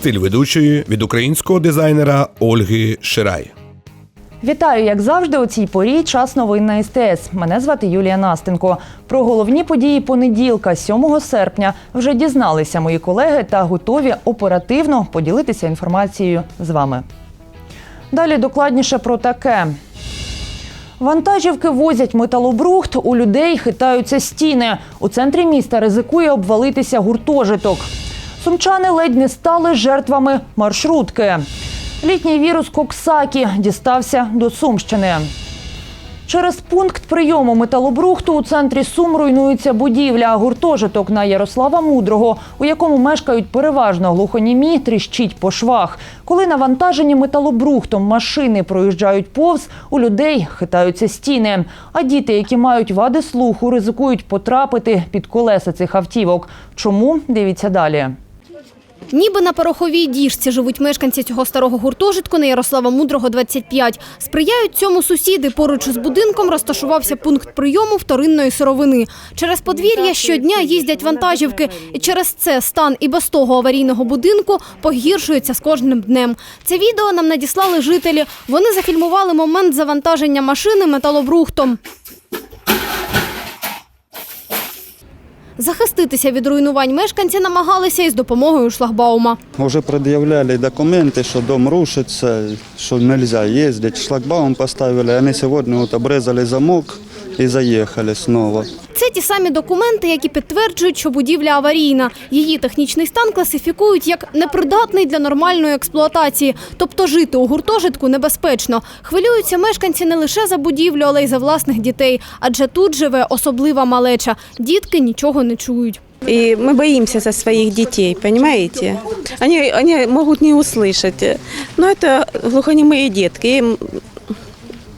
Стиль ведучої від українського дизайнера Ольги Ширай. Вітаю, як завжди, у цій порі час новин на СТС. Мене звати Юлія Настенко. Про головні події понеділка, 7 серпня, вже дізналися мої колеги та готові оперативно поділитися інформацією з вами. Далі докладніше про таке. Вантажівки возять металобрухт, у людей хитаються стіни. У центрі міста ризикує обвалитися гуртожиток. Сумчани ледь не стали жертвами маршрутки. Літній вірус Коксакі дістався до Сумщини. Через пункт прийому металобрухту у центрі Сум руйнується будівля. Гуртожиток на Ярослава Мудрого, у якому мешкають переважно глухонімі, тріщить по швах. Коли навантажені металобрухтом машини проїжджають повз, у людей хитаються стіни. А діти, які мають вади слуху, ризикують потрапити під колеса цих автівок. Чому? Дивіться далі. Ніби на пороховій діжці живуть мешканці цього старого гуртожитку на Ярослава Мудрого, 25. Сприяють цьому сусіди. Поруч з будинком розташувався пункт прийому вторинної сировини. Через подвір'я щодня їздять вантажівки. І через це стан і без того аварійного будинку погіршується з кожним днем. Це відео нам надіслали жителі. Вони зафільмували момент завантаження машини металобрухтом. Захиститися від руйнувань мешканці намагалися із допомогою шлагбаума. Вже пред'являли документи, що дом рушиться, що не нельзя їздити. Шлагбаум поставили, Вони сьогодні от обрезали замок и заехали снова. Це ті самі документи, які підтверджують, що будівля аварійна. Її технічний стан класифікують як непридатний для нормальної експлуатації, тобто жити у гуртожитку небезпечно. Хвилюються мешканці не лише за будівлю, але й за власних дітей, адже тут живе особлива малеча. Дітки нічого не чують. И мы боимся за своих детей, понимаете? Они, они могут не услышать, но это глухонемые детки, им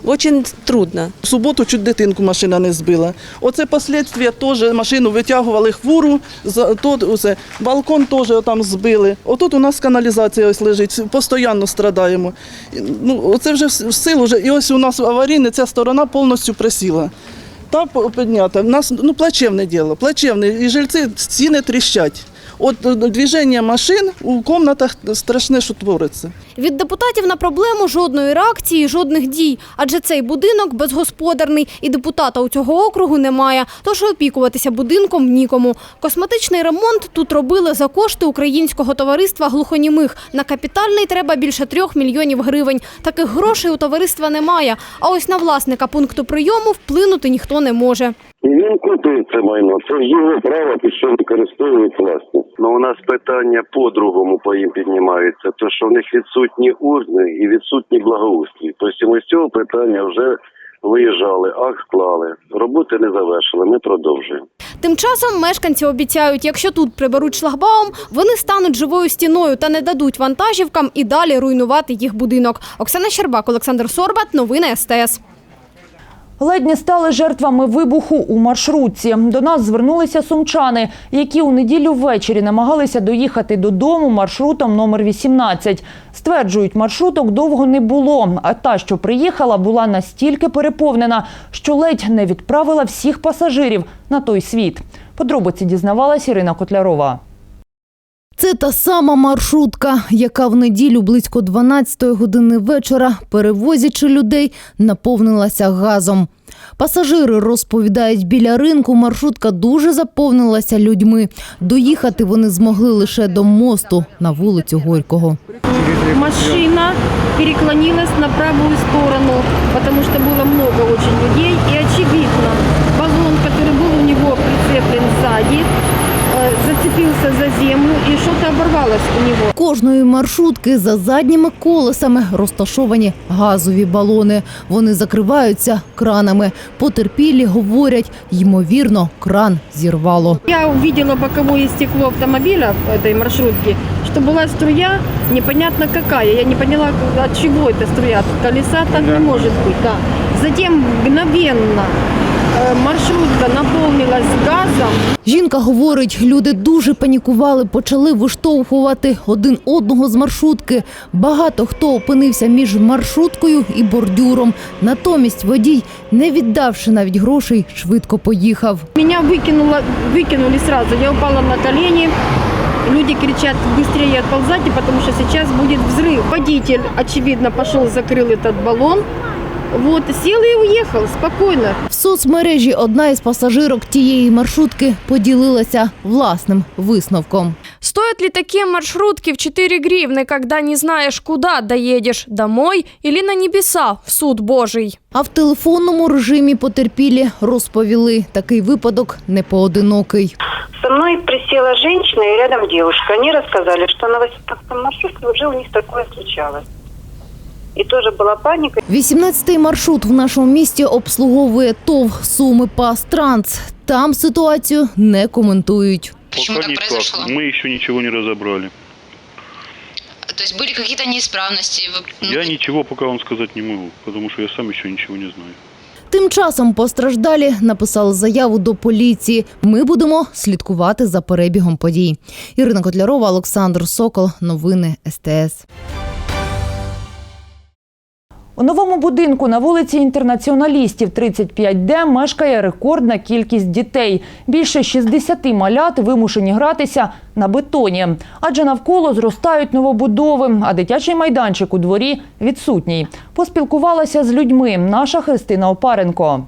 очень трудно. В суботу чуть дитинку машина не збила. Оце послідствия теж машину витягували хвору, тут усе, балкон теж там збили. Отут у нас каналізація ось лежить, постійно страдаємо. Ну, оце вже в силу, вже, і ось у нас аварійне, ця сторона повністю присіла. Та піднята. У нас ну, плачевне діло, плачевне. І жильці стіни тріщать. От е, движення машин у кімнатах страшне, що твориться. Від депутатів на проблему жодної реакції, жодних дій. Адже цей будинок безгосподарний і депутата у цього округу немає. Тож опікуватися будинком нікому. Косметичний ремонт тут робили за кошти українського товариства глухонімих. На капітальний треба більше трьох мільйонів гривень. Таких грошей у товариства немає. А ось на власника пункту прийому вплинути ніхто не може. Він купив це майно. Це його право, під що використовують власність. Ну у нас питання по-другому по їм піднімаються. То що в них відсутні урни і відсутні благоустрій. Тобто ми з цього питання вже виїжджали, акт склали. Роботи не завершили. Ми продовжуємо. Тим часом мешканці обіцяють, якщо тут приберуть шлагбаум, вони стануть живою стіною та не дадуть вантажівкам і далі руйнувати їх будинок. Оксана Щербак, Олександр Сорбат. Новини СТС. Ледь не стали жертвами вибуху у маршрутці. До нас звернулися сумчани, які у неділю ввечері намагалися доїхати додому маршрутом номер 18. Стверджують, маршруток довго не було, а та, що приїхала, була настільки переповнена, що ледь не відправила всіх пасажирів на той світ. Подробиці дізнавалась Ірина Котлярова. Це та сама маршрутка, яка в неділю близько 12 години вечора, перевозячи людей, наповнилася газом. Пасажири розповідають, біля ринку маршрутка дуже заповнилася людьми. Доїхати вони змогли лише до мосту на вулицю Горького. машина переклонилась на правую сторону, потому что было много очень людей. И очевидно, баллон, который был у него прицеплен сзади, э, зацепился за землю и что-то оборвалось у него. Кожної маршрутки за задніми колесами розташовані газові балони. Вони закриваються кранами. Потерпілі говорять, ймовірно, кран зірвало. Я увидела боковое стекло автомобиля этой маршрутки, что была струя, непонятно какая. Я не поняла, от чего эта струя. От колеса так не может быть. Да. Затем мгновенно э, маршрутка наполнилась газом. Жінка говорить, люди дуже панікували, почали виштовхувати один одного з маршрутки. Багато хто опинився між маршруткою і бордюром. Натомість водій, не віддавши навіть грошей, швидко поїхав. Меня выкинуло, выкинули сразу. Я упала на колени. Люди кричат быстрее отползайте, потому что сейчас будет взрыв. Водитель, очевидно, пошел, закрыл этот баллон. Вот, сел и уехал спокойно. В соцмережі одна із пасажирок тієї маршрутки поділилася власним висновком. Стоят ли такие маршрутки в 4 гривны, когда не знаешь, куда доедешь, домой или на небеса, в суд Божий? А в телефонному режимі потерпілі розповіли, такий випадок не поодинокий. Со мной присела женщина и рядом девушка. Они рассказали, что на 18 маршруте уже у них такое случалось. И тоже была паника. 18-й маршрут в нашому місті обслуговує ТОВ Суми Пас Транс. Там ситуацію не коментують. Почему так произошло? Мы еще ничего не разобрали. То есть были какие-то неисправности? Вы- ну, Я ничего пока вам сказать не могу, потому что я сам еще ничего не знаю. Тим часом постраждалі написали заяву до поліції. Ми будемо слідкувати за перебігом подій. Ірина Котлярова, Олександр Сокол. Новини СТС. У новому будинку на вулиці інтернаціоналістів 35Д мешкає рекордна кількість дітей. Більше 60 малят вимушені гратися на бетоні, адже навколо зростають новобудови, а дитячий майданчик у дворі відсутній. Поспілкувалася з людьми наша Христина Опаренко.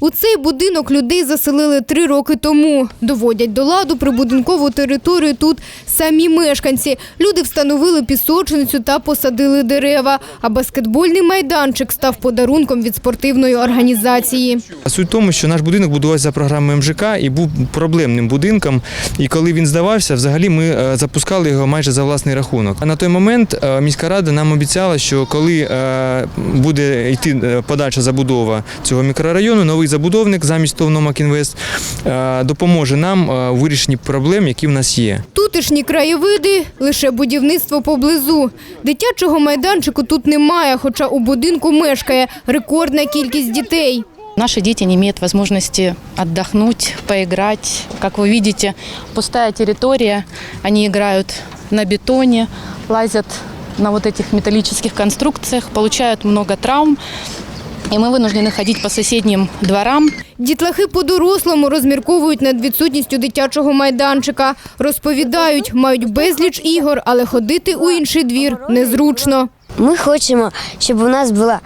У цей будинок людей заселили три роки тому. Доводять до ладу прибудинкову територію тут самі мешканці. Люди встановили пісочницю та посадили дерева. А баскетбольний майданчик став подарунком від спортивної організації. Суть в тому, що наш будинок будувався за програмою МЖК і був проблемним будинком. І коли він здавався, взагалі ми е, запускали його майже за власний рахунок. А на той момент е, міська рада нам обіцяла, що коли е, буде йти подальша забудова цього мікрорайону, новий забудовник замість ТОВ «Номак Інвест» е, допоможе нам е, у вирішенні проблем, які в нас є. Тутешні краєвиди – лише будівництво поблизу. Дитячого майданчику тут немає, хоча у будинку мешкає рекордна кількість дітей. Наши дети не имеют возможности отдохнуть, поиграть. Как вы видите, пустая территория. Они играют на бетоне, лазят на вот этих металлических конструкциях, получают много травм. И мы вынуждены ходить по соседним дворам. Дітлахи по-дорослому розмірковують над відсутністю дитячого майданчика. Розповідають, мають безліч ігор, але ходити у інший двір незручно. Ми хочемо, щоб у нас була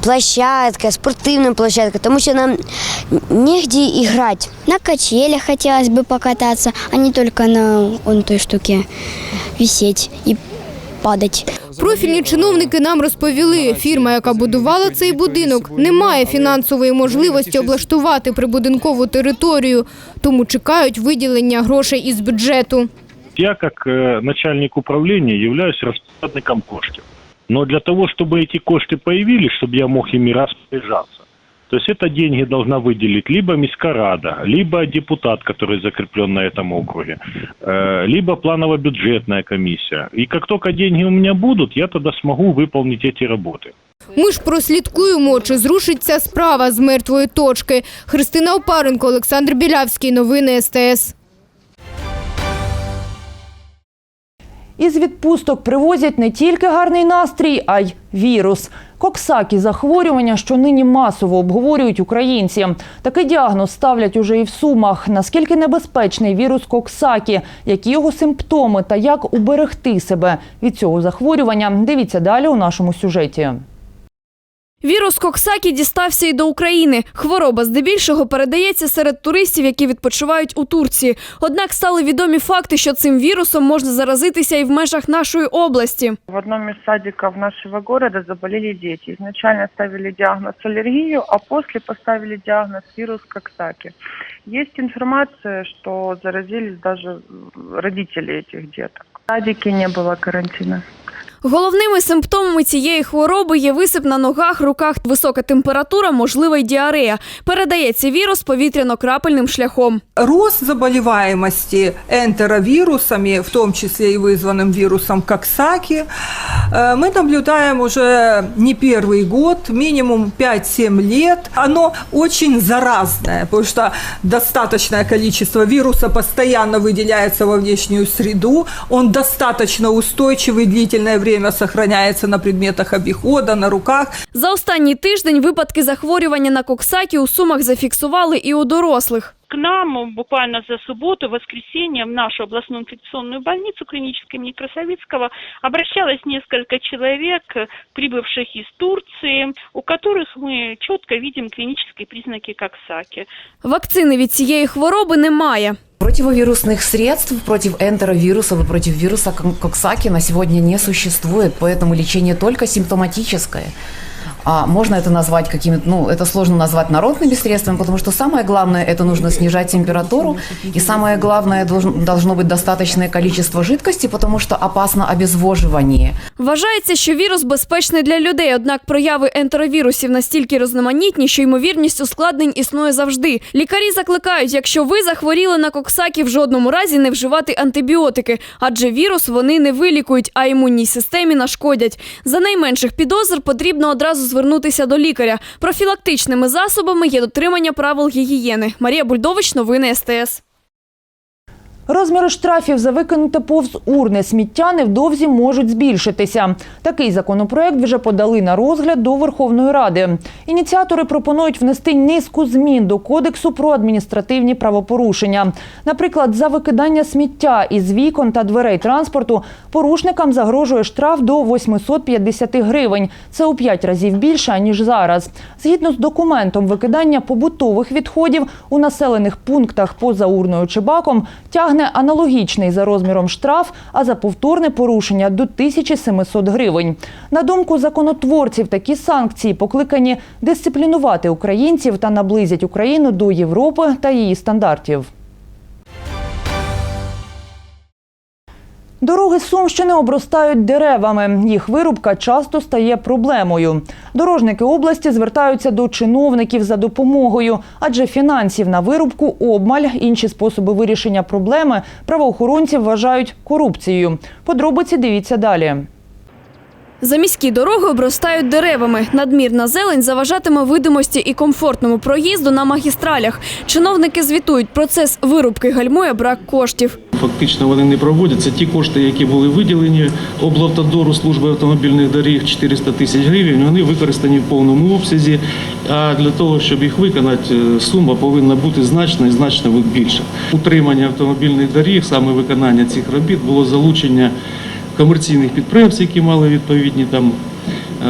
площадка, спортивна площадка, тому що нам негде і грати. На качелях хотілося б покататися, а не тільки на он той штуці висіти і падати. Профільні чиновники нам розповіли, фірма, яка будувала цей будинок, не має фінансової можливості облаштувати прибудинкову територію, тому чекають виділення грошей із бюджету. Я, как э, начальник управления, являюсь распорядником коштів. Но для того, чтобы эти кошты появились, чтобы я мог ими распоряжаться, то есть это деньги должна выделить либо Мискарада, либо депутат, который закреплен на этом округе, э, либо планово-бюджетная комиссия. И как только деньги у меня будут, я тогда смогу выполнить эти работы. Ми ж прослідкуємо, чи зрушить ця справа з мертвої точки. Христина Опаренко, Олександр Білявський. Новини СТС. Із відпусток привозять не тільки гарний настрій, а й вірус. Коксакі – захворювання, що нині масово обговорюють українці. Такий діагноз ставлять уже і в Сумах. Наскільки небезпечний вірус Коксакі, які його симптоми та як уберегти себе від цього захворювання, дивіться далі у нашому сюжеті. Вірус Коксакі дістався і до України. Хвороба здебільшого передається серед туристів, які відпочивають у Турції. Однак стали відомі факти, що цим вірусом можна заразитися і в межах нашої області. В одном из садиков нашего города заболели дети. Изначально ставили диагноз аллергию, а после поставили диагноз вирус Коксаки. Есть информация, что заразились даже родители этих деток. В садике не было карантина. Головними симптомами цієї хвороби є висип на ногах, руках, висока температура, можлива й діарея. Передається вірус повітряно-крапельним шляхом. Рост заболеваемости энтеровирусами, в том числе и вызванным вирусом Коксаки, э, мы наблюдаем уже не первый год, минимум 5-7 лет. Оно очень заразное, потому что достаточное количество вируса постоянно выделяется во внешнюю среду, он достаточно устойчивый, длительное время сохраняется на предметах обихода, на руках. За останній тиждень випадки захворювання на Коксакі у Сумах зафіксували і у дорослих. К нам буквально за субботу, воскресенье в нашу областную инфекционную больницу клинической имени Красовицкого обращалось несколько человек, прибывших из Турции, у которых мы четко видим клинические признаки Коксаки. Вакцини від цієї хвороби немає. Противовирусных средств против энтеровирусов и против вируса кок- Коксаки на сегодня не существует, поэтому лечение только симптоматическое. А можно это назвать какими-то, ну, это сложно назвать народными средствами, потому что самое главное, это нужно снижать температуру, и самое главное, должен- должно быть достаточное количество жидкости, потому что опасно обезвоживание. Вважається, що вірус безпечний для людей, однак прояви ентеровірусів настільки різноманітні, що ймовірність ускладнень існує завжди. Лікарі закликають, якщо ви захворіли на коксакі, в жодному разі не вживати антибіотики, адже вірус вони не вилікують, а імунній системі нашкодять. За найменших підозр потрібно одразу звернутися до лікаря. Профілактичними засобами є дотримання правил гігієни. Марія Бульдович, новини СТС. Розміри штрафів за викинуте повз урни сміття невдовзі можуть збільшитися. Такий законопроект вже подали на розгляд до Верховної Ради. Ініціатори пропонують внести низку змін до кодексу про адміністративні правопорушення. Наприклад, за викидання сміття із вікон та дверей транспорту порушникам загрожує штраф до 850 гривень. Це у 5 разів більше ніж зараз. Згідно з документом, викидання побутових відходів у населених пунктах поза урною чи баком тягне аналогічний за розміром штраф, а за повторне порушення до 1700 гривень. На думку законотворців, такі санкції покликані дисциплінувати українців та наблизять Україну до Європи та її стандартів. Дороги Сумщини обростають деревами. Їх вирубка часто стає проблемою. Дорожники області звертаються до чиновників за допомогою, адже фінансів на вирубку обмаль. Інші способи вирішення проблеми правоохоронці вважають корупцією. Подробиці дивіться далі. Заміські дороги обростають деревами. Надмірна зелень заважатиме видимості і комфортному проїзду на магістралях. Чиновники звітують, процес вирубки гальмує брак коштів. Фактично вони не проводяться. Ті кошти, які були виділені облавтодору служби автомобільних доріг 400 тисяч гривень, вони використані в повному обсязі. А для того, щоб їх виконати, е, сума повинна бути значно і значно більша. Утримання автомобільних доріг, саме виконання цих робіт, було залучення комерційних підприємств, які мали відповідні там,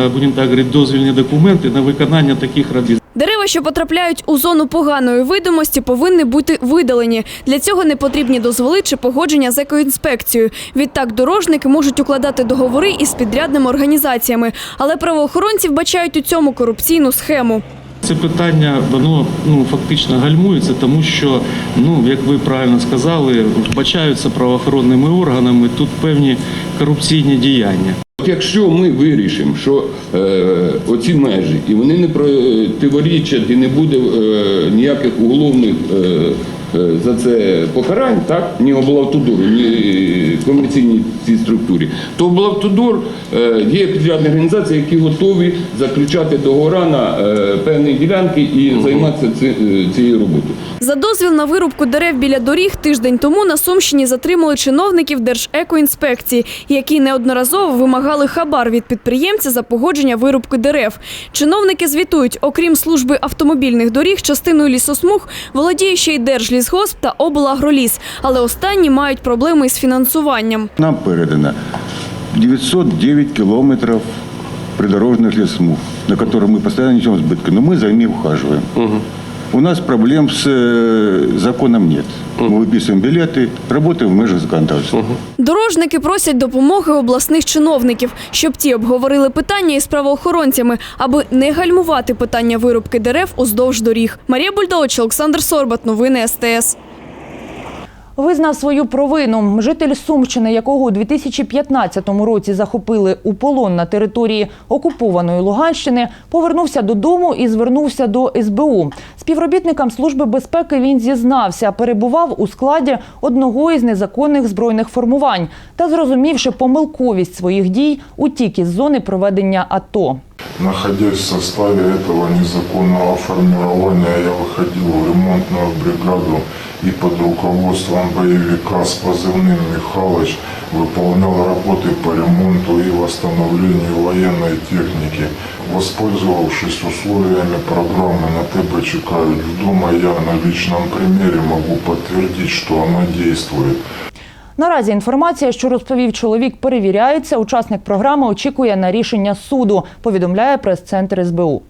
е, будемо так говорити, дозвільні документи на виконання таких робіт. Що потрапляють у зону поганої видимості, повинні бути видалені. Для цього не потрібні дозволи чи погодження з екоінспекцією. Відтак дорожники можуть укладати договори із підрядними організаціями, але правоохоронці вбачають у цьому корупційну схему. Це питання воно ну фактично гальмується, тому що ну як ви правильно сказали, вбачаються правоохоронними органами тут певні корупційні діяння. Якщо ми вирішимо, що е, оці межі і вони не противорічать і не буде е, ніяких уголовних е, е, за це покарань, так ні облавтодору, ні комерційній цій структурі, то облавтодор е, є підрядні організації, які готові заключати договори на е, певні ділянки і займатися е, цією роботою. За дозвіл на вирубку дерев біля доріг тиждень тому на Сумщині затримали чиновників Держекоінспекції, які неодноразово вимагали хабар від підприємця за погодження вирубки дерев. Чиновники звітують, окрім служби автомобільних доріг, частиною лісосмуг володіє ще й Держлісгосп та облагроліс, але останні мають проблеми із фінансуванням. Нам передано 909 километров придорожных лесмуг, на которые мы постоянно несем сбытки, но мы за ними ухаживаем. У нас проблем с э, законом нет. Мы выписываем билеты, работаем в межах законодательства. Дорожники просять допомоги обласних чиновників, щоб ті обговорили питання із правоохоронцями, аби не гальмувати питання вирубки дерев уздовж доріг. Марія Бульдович, Олександр Сорбат, новини СТС. Визнав свою провину. Житель Сумщини, якого у 2015 році захопили у полон на території окупованої Луганщини, повернувся додому і звернувся до СБУ. Співробітникам Служби безпеки він зізнався, перебував у складі одного із незаконних збройних формувань та, зрозумівши помилковість своїх дій, утік із зони проведення АТО. Находясь в составе этого незаконного формирования, я выходил в ремонтную бригаду и под руководством боевика с позывным «Михалыч» выполнял работы по ремонту и восстановлению военной техники. Воспользовавшись условиями программы «На тебя чекают дома», я на личном примере могу подтвердить, что она действует. Наразі інформація, що розповів чоловік, перевіряється. Учасник програми очікує на рішення суду, повідомляє прес-центр СБУ.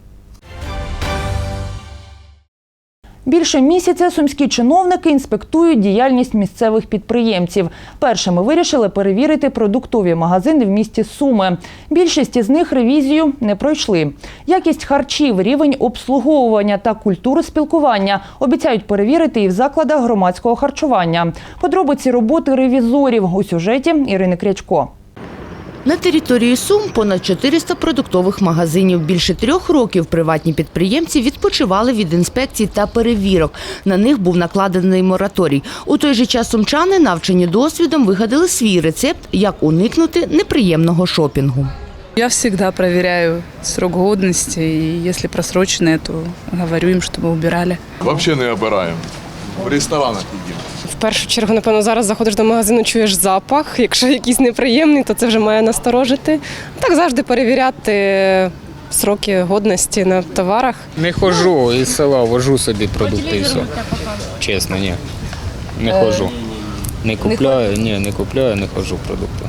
Більше місяця сумські чиновники інспектують діяльність місцевих підприємців. Першими вирішили перевірити продуктові магазини в місті Суми. Більшість із них ревізію не пройшли. Якість харчів, рівень обслуговування та культуру спілкування обіцяють перевірити і в закладах громадського харчування. Подробиці роботи ревізорів у сюжеті Ірини Крячко. На території Сум понад 400 продуктових магазинів. Більше трьох років приватні підприємці відпочивали від інспекцій та перевірок. На них був накладений мораторій. У той же час сумчани, навчені досвідом, вигадали свій рецепт, як уникнути неприємного шопінгу. Я всегда проверяю срок годности, и если просроченные, то говорю им, чтобы убирали. Взагалі не обираємо. В ресторанах їдемо. В першу чергу, напевно, зараз заходиш до магазину, чуєш запах. Якщо якийсь неприємний, то це вже має насторожити. Так завжди перевіряти сроки годності на товарах. Не ходжу із села, вожу собі продукти і все. Чесно, ні. Не ходжу. Не купляю, ні, не купляю, не ходжу продукти.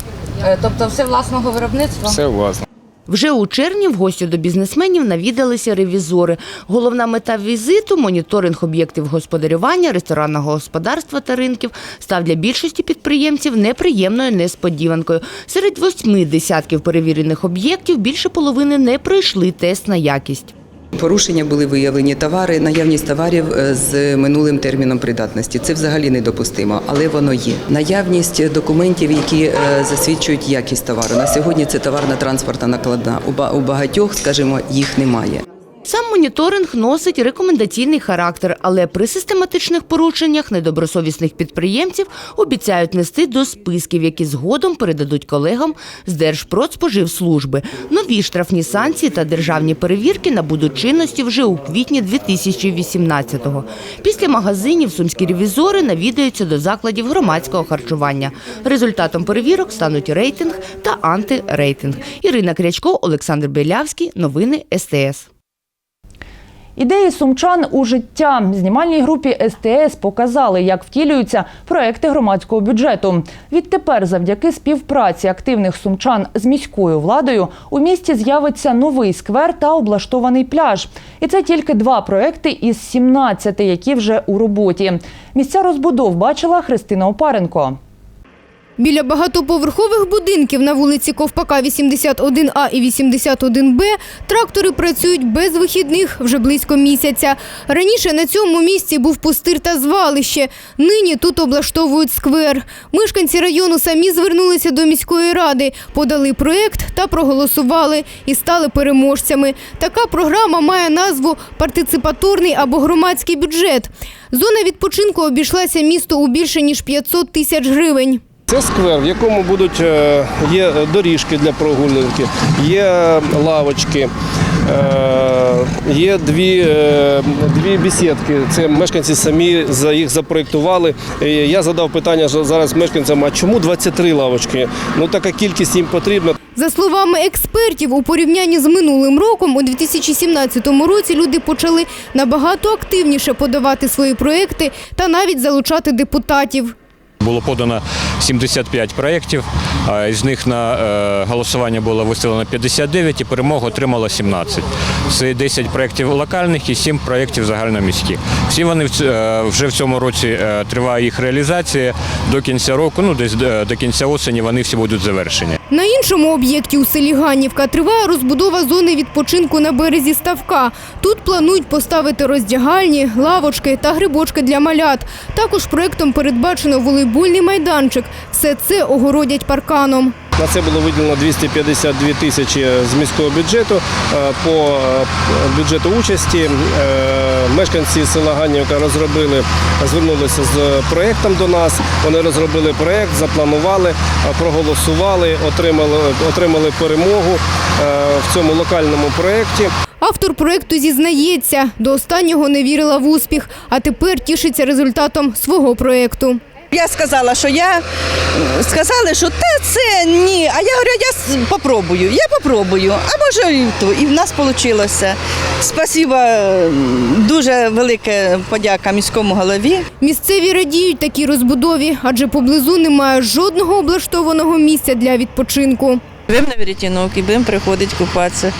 Тобто все власного виробництва? Все власне. Вже у червні в гості до бізнесменів навідалися ревізори. Головна мета візиту моніторинг об'єктів господарювання, ресторанного господарства та ринків став для більшості підприємців неприємною несподіванкою. Серед восьми десятків перевірених об'єктів більше половини не пройшли тест на якість. Порушення були виявлені товари, наявність товарів е, з минулим терміном придатності. Це взагалі недопустимо, але воно є. Наявність документів, які е, засвідчують якість товару. На сьогодні це товарна транспортна накладна. У ба- У багатьох, скажімо, їх немає. Сам моніторинг носить рекомендаційний характер, але при систематичних порушеннях недобросовісних підприємців обіцяють нести до списків, які згодом передадуть колегам з Держпродспоживслужби. Нові штрафні санкції та державні перевірки набудуть чинності вже у квітні 2018-го. Після магазинів сумські ревізори навідаються до закладів громадського харчування. Результатом перевірок стануть рейтинг та антирейтинг. Ірина Крячко, Олександр Белявський. Новини СТС. Ідеї сумчан у життя знімальній групі СТС показали, як втілюються проекти громадського бюджету. Відтепер, завдяки співпраці активних сумчан з міською владою, у місті з'явиться новий сквер та облаштований пляж. І це тільки два проекти із 17, які вже у роботі. Місця розбудов бачила Христина Опаренко. Біля багатоповерхових будинків на вулиці Ковпака 81А і 81Б трактори працюють без вихідних вже близько місяця. Раніше на цьому місці був пустир та звалище. Нині тут облаштовують сквер. Мешканці району самі звернулися до міської ради, подали проєкт та проголосували і стали переможцями. Така програма має назву партиципаторний або громадський бюджет. Зона відпочинку обійшлася місту у більше ніж 500 тисяч гривень. Це сквер, в якому будуть е, є доріжки для прогулянки, є лавочки, е, є дві, е, дві бесідки. Це мешканці самі за їх запроєктували. Я задав питання зараз мешканцям, а чому 23 лавочки? Ну така кількість їм потрібна. За словами експертів, у порівнянні з минулим роком, у 2017 році люди почали набагато активніше подавати свої проекти та навіть залучати депутатів. Було подано 75 проєктів, з них на е, голосування було виставлено 59 і перемогу отримало 17. Це 10 проєктів локальних і 7 проєктів загальноміських. Всі вони е, вже в цьому році е, триває їх реалізація. До кінця року, ну десь до кінця осені вони всі будуть завершені. На іншому об'єкті у селі Ганівка триває розбудова зони відпочинку на березі ставка. Тут планують поставити роздягальні, лавочки та грибочки для малят. Також проектом передбачено волейбольний майданчик. Все це огородять парканом. На це було виділено 252 тисячі з міського бюджету. Е, По е, бюджету участі е, мешканці села Ганнівка розробили, звернулися з проєктом до нас. Вони розробили проєкт, запланували, проголосували, отримали, отримали перемогу в цьому локальному проєкті. Автор проєкту зізнається, до останнього не вірила в успіх, а тепер тішиться результатом свого проєкту. Я сказала, що я сказали, що та це ні. А я говорю, я спробую, я попробую. А може і то. І в нас вийшло. Спасибо, дуже велике подяка міському голові. Місцеві радіють такій розбудові, адже поблизу немає жодного облаштованого місця для відпочинку. Будемо на Веретіновці, будемо приходити купатися.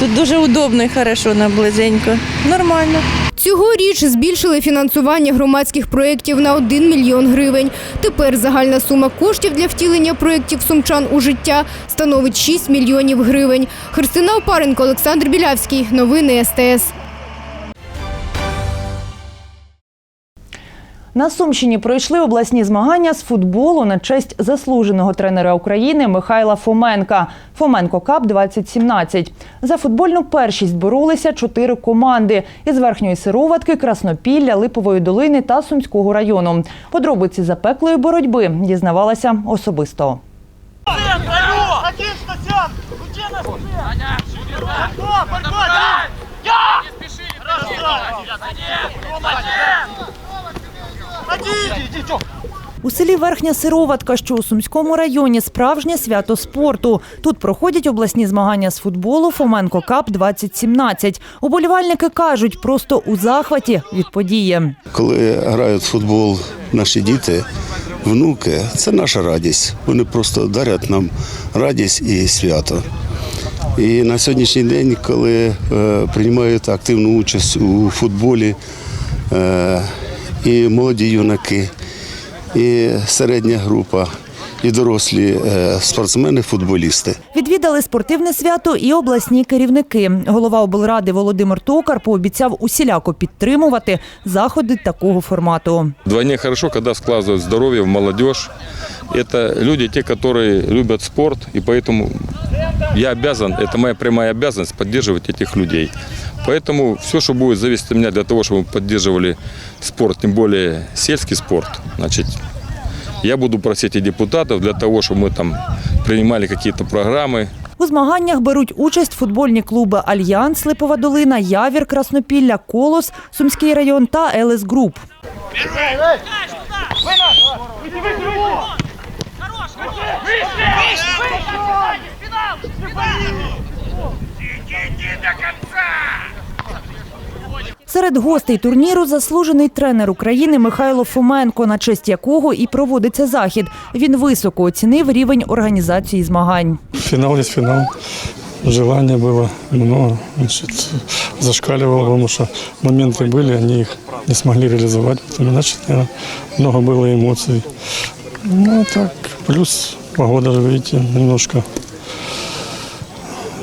Тут дуже удобно і хорошо, наблизенько. Нормально. Цьогоріч збільшили фінансування громадських проєктів на 1 мільйон гривень. Тепер загальна сума коштів для втілення проєктів сумчан у життя становить 6 мільйонів гривень. Христина Опаренко, Олександр Білявський. Новини СТС. На Сумщині пройшли обласні змагання з футболу на честь заслуженого тренера України Михайла Фоменка. Фоменко Кап 2017. За футбольну першість боролися чотири команди із верхньої сироватки, Краснопілля, Липової долини та Сумського району. Подробиці запеклої боротьби дізнавалася особисто. У селі Верхня Сироватка, що у Сумському районі, справжнє свято спорту. Тут проходять обласні змагання з футболу Фоменко Кап 2017. Уболівальники кажуть, просто у захваті від події. Коли грають футбол наші діти, внуки, це наша радість. Вони просто дарять нам радість і свято. І на сьогоднішній день, коли е, приймають активну участь у футболі е, і молоді юнаки, і середня група, і дорослі е, спортсмени-футболісти. Відвідали спортивне свято і обласні керівники. Голова облради Володимир Токар пообіцяв усіляко підтримувати заходи такого формату. Вдвойне хорошо, когда складывают здоровье в молодежь. Это люди, те, которые любят спорт, и поэтому я обязан, это моя прямая обязанность, поддерживать этих людей. Поэтому все, что будет зависеть от меня для того, чтобы мы поддерживали спорт, тем более сельский спорт, значит, я буду просить и депутатов для того, чтобы мы там принимали какие-то программы, У змаганнях беруть участь футбольні клуби Альянс, Липова долина, Явір, Краснопілля, Колос, Сумський район та Елес Груп. Серед гостей турніру заслужений тренер України Михайло Фоменко, на честь якого і проводиться захід. Він високо оцінив рівень організації змагань. Финал есть финал. Желания было много, значит, зашкаливало, потому что моменты были, они их не смогли реализовать, поэтому, значит, наверное, много было эмоций. Ну, так, плюс погода, же, видите, немножко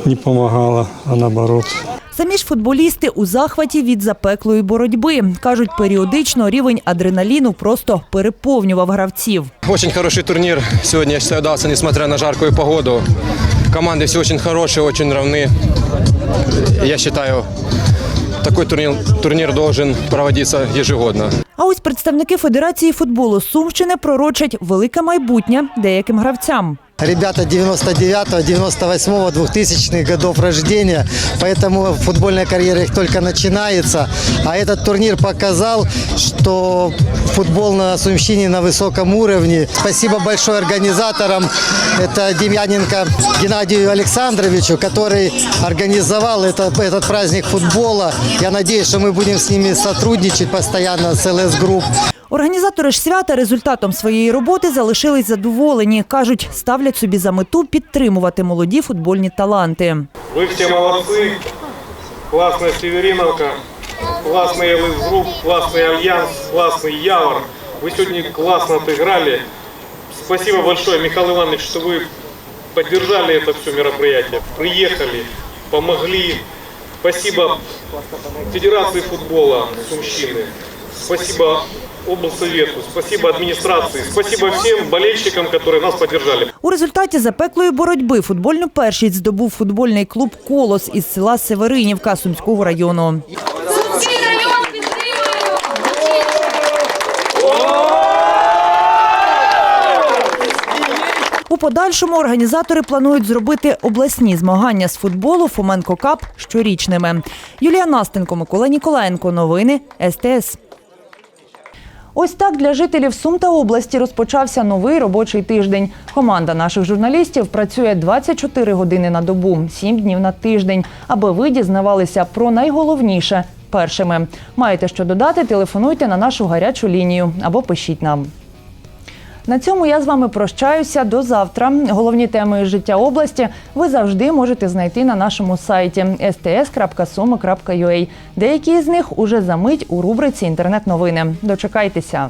не помогала, а наоборот. Самі ж футболісти у захваті від запеклої боротьби. Кажуть, періодично рівень адреналіну просто переповнював гравців. Очень хороший турнир сегодня, я считаю, дался, несмотря на жаркую погоду. Команды все очень хорошие, очень равны. Я считаю, такой турнир, турнир должен проводиться ежегодно. А ось представники Федерації футболу Сумщини пророчать велике майбутнє деяким гравцям. Ребята 99-го, 98-го, 2000-х годов рождения, поэтому футбольная карьера их только начинается. А этот турнир показал, что футбол на Сумщине на высоком уровне. Спасибо большое организаторам. Это Демьяненко Геннадию Александровичу, который организовал это, этот праздник футбола. Я надеюсь, что мы будем с ними сотрудничать постоянно с ЛС Групп. Організатори ж свята результатом своєї роботи залишились задоволені. Кажуть, ставлять собі за мету підтримувати молоді футбольні таланти. Вы все молодцы. Классная Севериновка, классный ЛС Групп, классный Альянс, классный Явор. Вы сегодня классно отыграли. Спасибо большое, Михаил Иванович, что вы поддержали это все мероприятие. Приехали, помогли. Спасибо Федерации футбола Сумщины. Спасибо облсовету, спасибо администрации, спасибо всем болельщикам, которые нас поддержали. У результаті запеклої боротьби футбольну першість здобув футбольний клуб Колос із села Северинівка Сумського району. У подальшому організатори планують зробити обласні змагання з футболу Фоменко Кап щорічними. Юлія Настенко, Микола Ніколаєнко. Новини СТС. Ось так для жителів Сум та області розпочався новий робочий тиждень. Команда наших журналістів працює 24 години на добу, 7 днів на тиждень, аби ви дізнавалися про найголовніше першими. Маєте що додати? Телефонуйте на нашу гарячу лінію або пишіть нам. На цьому я з вами прощаюся до завтра. Головні теми життя області ви завжди можете знайти на нашому сайті sts.suми.ua. Деякі з них уже за мить у рубриці інтернет-новини. Дочекайтеся.